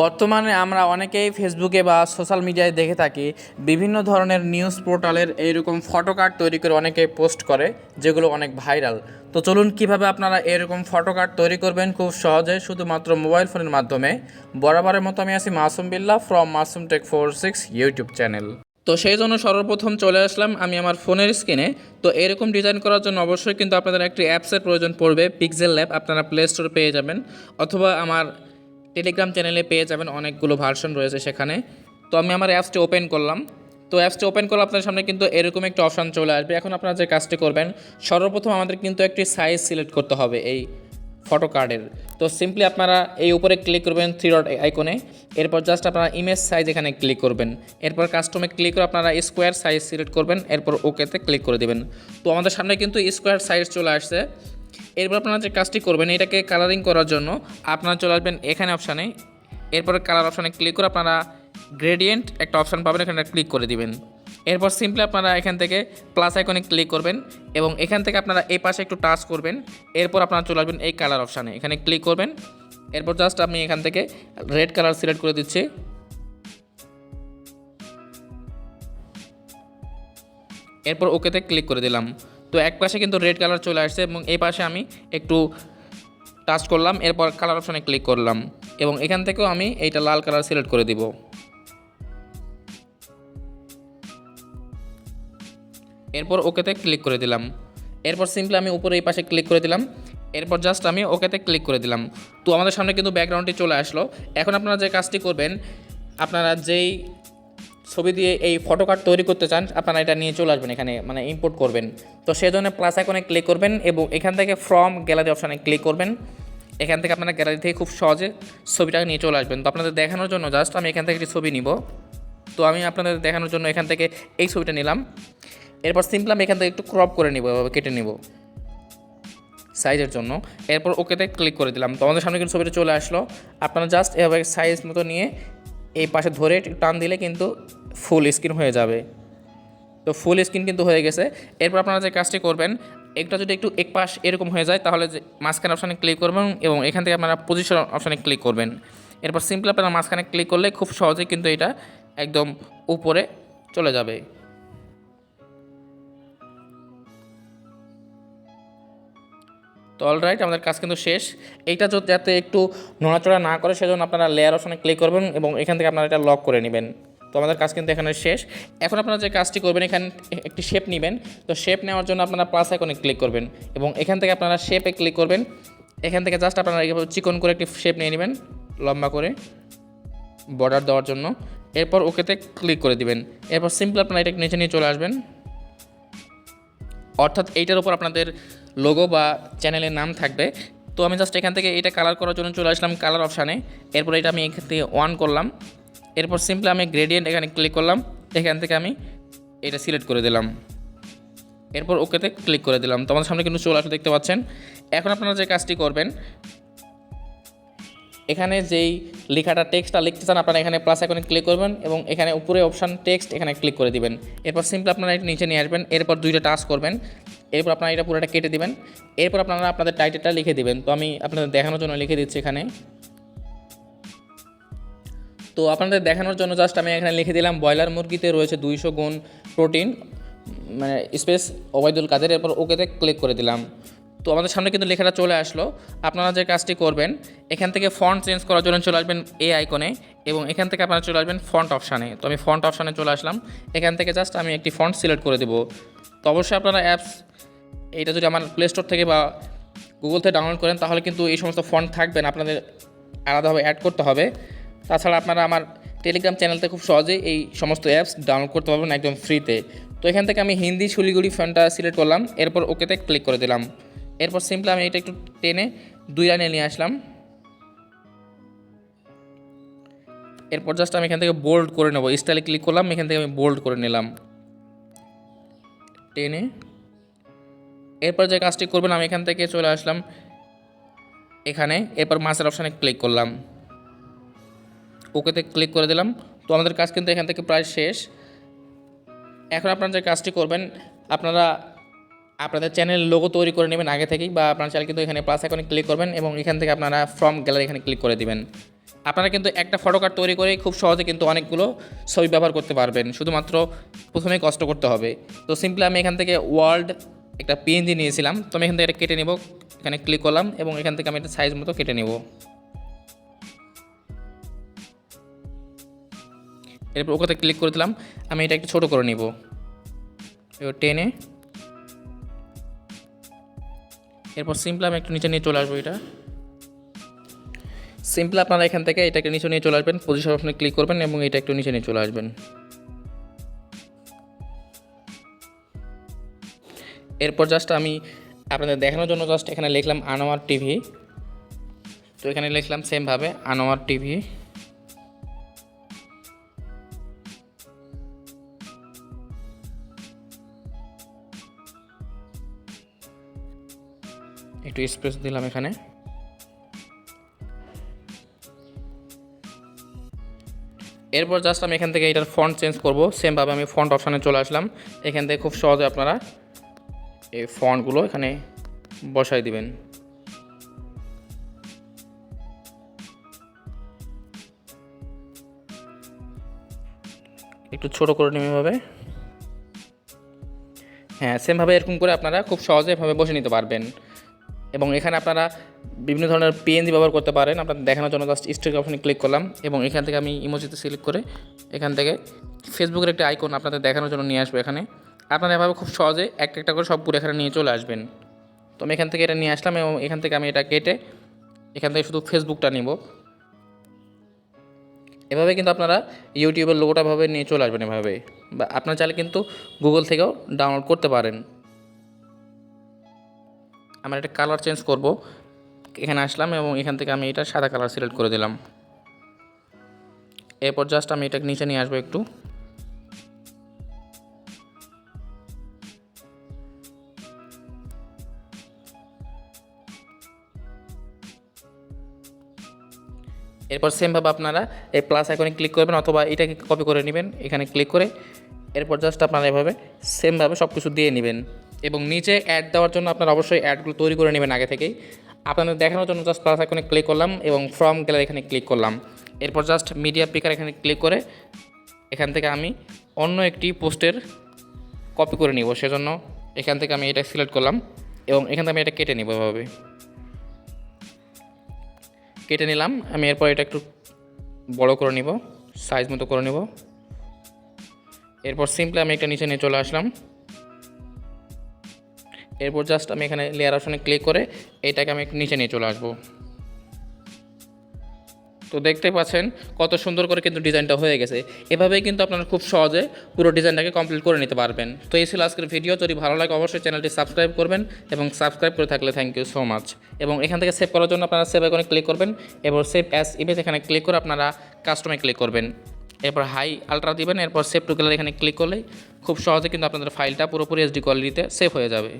বর্তমানে আমরা অনেকেই ফেসবুকে বা সোশ্যাল মিডিয়ায় দেখে থাকি, বিভিন্ন ধরনের নিউজ পোর্টালের এইরকম ফটো কার্ড তৈরি করে অনেকে পোস্ট করে, যেগুলো অনেক ভাইরাল তো চলুন কীভাবে আপনারা এরকম ফটো কার্ড তৈরি করবেন? খুব সহজে, শুধুমাত্র মোবাইল ফোনের মাধ্যমে। বরাবরের মতো আমি আছি Masum Billa from Masum tech four six YouTube channel তো সেই জন্য সর্বপ্রথম চলে আসলাম আমি আমার ফোনের স্ক্রিনে তো এরকম ডিজাইন করার জন্য অবশ্যই কিন্তু আপনাদের একটি অ্যাপসের প্রয়োজন পড়বে পিক্সেল ল্যাব আপনারা প্লে স্টোরে পেয়ে যাবেন। অথবা আমার টেলিগ্রাম চ্যানেলে পেয়ে যাবেন অনেকগুলো ভার্সন রয়েছে সেখানে। তো আমি আমার অ্যাপসটি ওপেন করলাম। তো অ্যাপসটি ওপেন করলে আপনার সামনে কিন্তু এরকম একটা অপশান চলে আসবে। এখন আপনারা যে কাজটি করবেন, সর্বপ্রথম আমাদের কিন্তু একটি সাইজ সিলেক্ট করতে হবে এই ফটো কার্ডের তো সিম্পলি আপনারা এই উপরে ক্লিক করবেন থ্রি ডট আইকনে এরপর জাস্ট আপনারা ইমেজ সাইজ এখানে ক্লিক করবেন। এরপর কাস্টমে ক্লিক করে আপনারা স্কোয়ার সাইজ সিলেক্ট করবেন। এরপর ওকেতে ক্লিক করে দেবেন। তো আমাদের সামনে কিন্তু স্কোয়ার সাইজ চলে আসছে। এরপর আপনারা যে কাজটি করবেন, এটাকে কালারিং করার জন্য আপনারা চলে আসবেন এখানে অপশানে এরপর কালার অপশানে ক্লিক করে আপনারা গ্রেডিয়েন্ট একটা অপশান পাবেন, এখানে ক্লিক করে দিবেন। এরপর সিম্পলি আপনারা এখান থেকে প্লাস আইকনে ক্লিক করবেন এবং এখান থেকে আপনারা এই পাশে একটু টাচ করবেন। এরপর আপনারা চলে আসবেন এই কালার অপশানে এখানে ক্লিক করবেন। এরপর জাস্ট আমি এখান থেকে রেড কালার সিলেক্ট করে দিচ্ছি। এরপর ওকেতে ক্লিক করে দিলাম। তো এক পাশে কিন্তু রেড কালার চলে আসছে এবং এই পাশে আমি একটু টাচ করলাম, এরপর কালার অপশানে ক্লিক করলাম এবং এখান থেকেও আমি এইটা লাল কালার সিলেক্ট করে দিব। এরপর ওকেতে ক্লিক করে দিলাম। এরপর সিম্পলি আমি উপরে এই পাশে ক্লিক করে দিলাম। এরপর জাস্ট আমি ওকেতে ক্লিক করে দিলাম। তো আমাদের সামনে কিন্তু ব্যাকগ্রাউন্ডটি চলে আসলো। এখন আপনারা যে কাজটি করবেন, আপনারা যেই ছবি দিয়ে এই ফটো কার্ড তৈরি করতে চান, আপনারা এটা নিয়ে চলে আসবেন এখানে মানে ইম্পোর্ট করবেন। তো সেই জন্য প্লাস আইকনে ক্লিক করবেন এবং এখান থেকে ফ্রম গ্যালারি অপশানে ক্লিক করবেন। এখান থেকে আপনারা গ্যালারি থেকে খুব সহজে ছবিটা নিয়ে চলে আসবেন। তো আপনাদের দেখানোর জন্য জাস্ট আমি এখান থেকে একটি ছবি নিব। তো আমি আপনাদের দেখানোর জন্য এখান থেকে এই ছবিটা নিলাম। এরপর সিম্পল আমি এখান থেকে একটু ক্রপ করে নিব, এভাবে কেটে নিব। সাইজের জন্য। এরপর ওকেতে ক্লিক করে দিলাম। তো আমাদের সামনে কিন্তু ছবিটা চলে আসলো। আপনারা জাস্ট এভাবে সাইজ মতো নিয়ে এই পাশে ধরে টান দিলে কিন্তু ফুল স্ক্রিন হয়ে যাবে। তো ফুল স্ক্রিন কিন্তু হয়ে গেছে। এরপর আপনারা যে কাজটি করবেন একটা যদি একটু এক পাশ এরকম হয়ে যায়, তাহলে যে মাঝখানে অপশানে ক্লিক করবেন এবং এখান থেকে আপনারা পজিশন অপশানে ক্লিক করবেন। এরপর সিম্পল আপনারা মাঝখানে ক্লিক করলে খুব সহজেই কিন্তু এটা একদম উপরে চলে যাবে। তো অলরাইট আমাদের কাজ কিন্তু শেষ। এইটা যাতে একটু নড়াচড়া না করে, সেজন্য আপনারা লেয়ার অপশানে ক্লিক করবেন এবং এখান থেকে আপনারা এটা লক করে নেবেন। আমাদের কাজ কিন্তু এখানে শেষ। এখন আপনারা যে কাজটি করবেন, এখানে একটি শেপ নেবেন। তো শেপ নেওয়ার জন্য আপনারা প্লাস আইকনে ক্লিক করবেন এবং এখান থেকে আপনারা শেপে ক্লিক করবেন। এখান থেকে জাস্ট আপনারা চিকন করে একটি শেপ নিয়ে নেবেন, লম্বা করে বর্ডার দেওয়ার জন্য। এরপর ওকেতে ক্লিক করে দিবেন। এরপর সিম্পল আপনারা এটা নিচে নিয়ে চলে আসবেন। অর্থাৎ এইটার উপর আপনাদের লোগো বা চ্যানেলের নাম থাকবে। তো আমি জাস্ট এখান থেকে এটা কালার করার জন্য চলে আসলাম কালার অপশানে এরপর এটা আমি এখান থেকে অন করলাম। এরপর সিম্পলি আমি গ্রেডিয়েন্ট এখানে ক্লিক করলাম, এখান থেকে আমি এটা সিলেক্ট করে দিলাম। এরপর ওকেতে ক্লিক করে দিলাম। তো আমাদের সামনে কিন্তু চলে আসলে দেখতে পাচ্ছেন? এখন আপনারা যে কাজটি করবেন, এখানে যেই লেখাটা টেক্সটটা লিখতে চান, আপনারা এখানে প্লাস আইকনে ক্লিক করবেন এবং এখানে উপরে অপশান টেক্সট এখানে ক্লিক করে দিবেন। এরপর সিম্পল আপনারা এটা নিচে নিয়ে আসবেন, এরপর দুইটা টাচ করবেন। এরপর আপনারা এটা পুরোটা কেটে দিবেন। এরপর আপনারা আপনাদের টাইটেলটা লিখে দিবেন। তো আমি আপনাদের দেখানোর জন্য লিখে দিচ্ছি এখানে। তো আপনাদের দেখানোর জন্য জাস্ট আমি এখানে লিখে দিলাম, ব্রয়লার মুরগিতে রয়েছে দুইশো গুণ প্রোটিন মানে স্পেস ওবায়দুল কাদের, এরপর ওকেতে ক্লিক করে দিলাম। তো আমাদের সামনে কিন্তু লেখাটা চলে আসলো। আপনারা যে কাজটি করবেন, এখান থেকে ফন্ট চেঞ্জ করার জন্য চলে আসবেন এ আইকনে এবং এখান থেকে আপনারা চলে আসবেন ফন্ট অপশানে তো আমি ফন্ট অপশানে চলে আসলাম। এখান থেকে জাস্ট আমি একটি ফন্ট সিলেক্ট করে দেবো। তো অবশ্যই আপনারা অ্যাপস এইটা যদি আমার প্লে স্টোর থেকে বা গুগল থেকে ডাউনলোড করেন, তাহলে কিন্তু এই সমস্ত ফন্ট থাকবে না। আপনাদের আলাদাভাবে অ্যাড করতে হবে। তাছাড়া আপনারা আমার টেলিগ্রাম চ্যানেলতে খুব সহজেই এই সমস্ত অ্যাপস ডাউনলোড করতে পারবেন একদম ফ্রিতে তো এখান থেকে আমি হিন্দি শিলিগুড়ি ফোনটা সিলেক্ট করলাম, এরপর ওকেতে ক্লিক করে দিলাম। এরপর সিম্পলি আমি এটা একটু টেনে দুই লাইনে নিয়ে আসলাম। এরপর জাস্ট আমি এখান থেকে বোল্ড করে নেব। স্টাইলে ক্লিক করলাম, এখান থেকে আমি বোল্ড করে নিলাম। টেনে। এরপর যে কাজটি করবেন, আমি এখান থেকে চলে আসলাম এখানে। এরপর মাসের অপশানে ক্লিক করলাম। ওকেতে ক্লিক করে দিলাম। তো আমাদের কাজ কিন্তু এখান থেকে প্রায় শেষ। এখন আপনারা যে কাজটি করবেন, আপনারা আপনাদের চ্যানেল লোগো তৈরি করে নেবেন আগে থেকেই বা আপনার চ্যানেল কিন্তু এখানে প্লাস আইকনে ক্লিক করবেন এবং এখান থেকে আপনারা ফ্রম গ্যালারি এখানে ক্লিক করে দিবেন। আপনারা কিন্তু একটা ফটো কার্ড তৈরি করে খুব সহজে কিন্তু অনেকগুলো ছবি ব্যবহার করতে পারবেন। শুধুমাত্র প্রথমে কষ্ট করতে হবে। তো সিম্পলি আমি এখান থেকে ওয়ার্ল্ড একটা পিএনজি নিয়েছিলাম। তো আমি এখান থেকে এটা কেটে নেব। এখানে ক্লিক করলাম এবং এখান থেকে আমি একটা সাইজ মতো কেটে নেব। এরপর ওখানে ক্লিক করে দিলাম, আমি এটা একটু ছোটো করে নিব। এবার টেনে, এরপর সিম্পল আমি একটু নিচে নিয়ে চলে আসব এটা। সিম্পল আপনারা এখান থেকে এটাকে নিচে নিয়ে চলে আসবেন পজিশন অপশনে ক্লিক করবেন এবং এটা একটু নিচে নিয়ে চলে আসবেন। এরপর জাস্ট আমি আপনাদের দেখানোর জন্য জাস্ট এখানে লিখলাম আনোয়ার টিভি তো এখানে লিখলাম সেমভাবে আনোয়ার টিভি একটু স্পেস দিলাম এখানে। এরপর জাস্ট আমি এখান থেকে এটার ফন্ট চেঞ্জ করব। সেমভাবে আমি ফন্ট অপশানে চলে আসলাম। এখান থেকে খুব সহজে আপনারা এই ফন্টগুলো এখানে বসাই দিবেন। একটু ছোট করে নেবেন এভাবে। হ্যাঁ সেমভাবে এরকম করে আপনারা খুব সহজে এভাবে বসে নিতে পারবেন। এবং এখানে আপনারা বিভিন্ন ধরনের পিএনজি ব্যবহার করতে পারেন। আপনাদের দেখানোর জন্য জাস্ট স্ট্রিক অপশনে ক্লিক করলাম এবং এখান থেকে আমি ইমোজিতে সিলেক্ট করে এখান থেকে ফেসবুকের একটা আইকন আপনাদের দেখানোর জন্য নিয়ে আসব এখানে। আপনারা এভাবে খুব সহজে একটা একটা করে সব সবগুলো এখানে নিয়ে চলে আসবেন। তো আমি এখান থেকে এটা নিয়ে আসলাম এবং এখান থেকে আমি এটা কেটে এখান থেকে শুধু ফেসবুকটা নিব। এভাবে কিন্তু আপনারা ইউটিউবের লোগোটা ভাবে নিয়ে চলে আসবেন এভাবে। বা আপনার চাইলে কিন্তু গুগল থেকেও ডাউনলোড করতে পারেন। আমার একটা কালার চেঞ্জ করব। এখানে আসলাম এবং এখান থেকে আমি এটা সাদা কালার সিলেক্ট করে দিলাম। এরপর জাস্ট আমি এটা নিচে নিয়ে আসব একটু। এরপর সেমভাবে আপনারা এই প্লাস আইকনে ক্লিক করবেন অথবা এটাকে কপি করে নেবেন। এখানে ক্লিক করে এরপর জাস্ট আপনারা এভাবে সেমভাবে সব কিছু দিয়ে নেবেন। এবং নিচে অ্যাড দেওয়ার জন্য আপনারা অবশ্যই অ্যাডগুলো তৈরি করে নেবেন আগে থেকেই। আপনাদের দেখানোর জন্য জাস্ট প্লাস এখানে ক্লিক করলাম এবং ফর্ম গ্যালারি এখানে ক্লিক করলাম। এরপর জাস্ট মিডিয়া পিকার এখানে ক্লিক করে এখান থেকে আমি অন্য একটি পোস্টের কপি করে নিব। সেজন্য এখান থেকে আমি এটা সিলেক্ট করলাম এবং এখান থেকে আমি এটা কেটে নিব এভাবে। কেটে নিলাম, আমি এরপর এটা একটু বড় করে নিব সাইজ মতো করে নিব। এরপর সিম্পলি আমি একটা নিচে নিয়ে চলে আসলাম। এরপর জাস্ট আমি এখানে লেয়ার অপশনে ক্লিক করে এটাকে আমি একটু নিচে নিয়ে চলে আসব। তো দেখতে পাচ্ছেন কত সুন্দর করে কিন্তু ডিজাইনটা হয়ে গেছে। এভাবেই কিন্তু আপনারা খুব সহজে পুরো ডিজাইনটাকে কমপ্লিট করে নিতে পারবেন। তো এই ছিল আজকের ভিডিও যদি ভালো লাগে অবশ্যই চ্যানেলটি সাবস্ক্রাইব করবেন এবং সাবস্ক্রাইব করে থাকলে থ্যাংক ইউ সো মাচ এবং এখান থেকে সেভ করার জন্য আপনারা সেভ আইকনে ক্লিক করবেন। এরপর সেভ অ্যাস ইমেজ এখানে ক্লিক করে আপনারা কাস্টমে ক্লিক করবেন। এরপর হাই আলট্রা দিবেন। এরপর সেভ টু গ্যালারি এখানে ক্লিক করলেই খুব সহজে কিন্তু আপনাদের ফাইলটা পুরোপুরি এইচডি কোয়ালিটিতে সেভ হয়ে যাবে।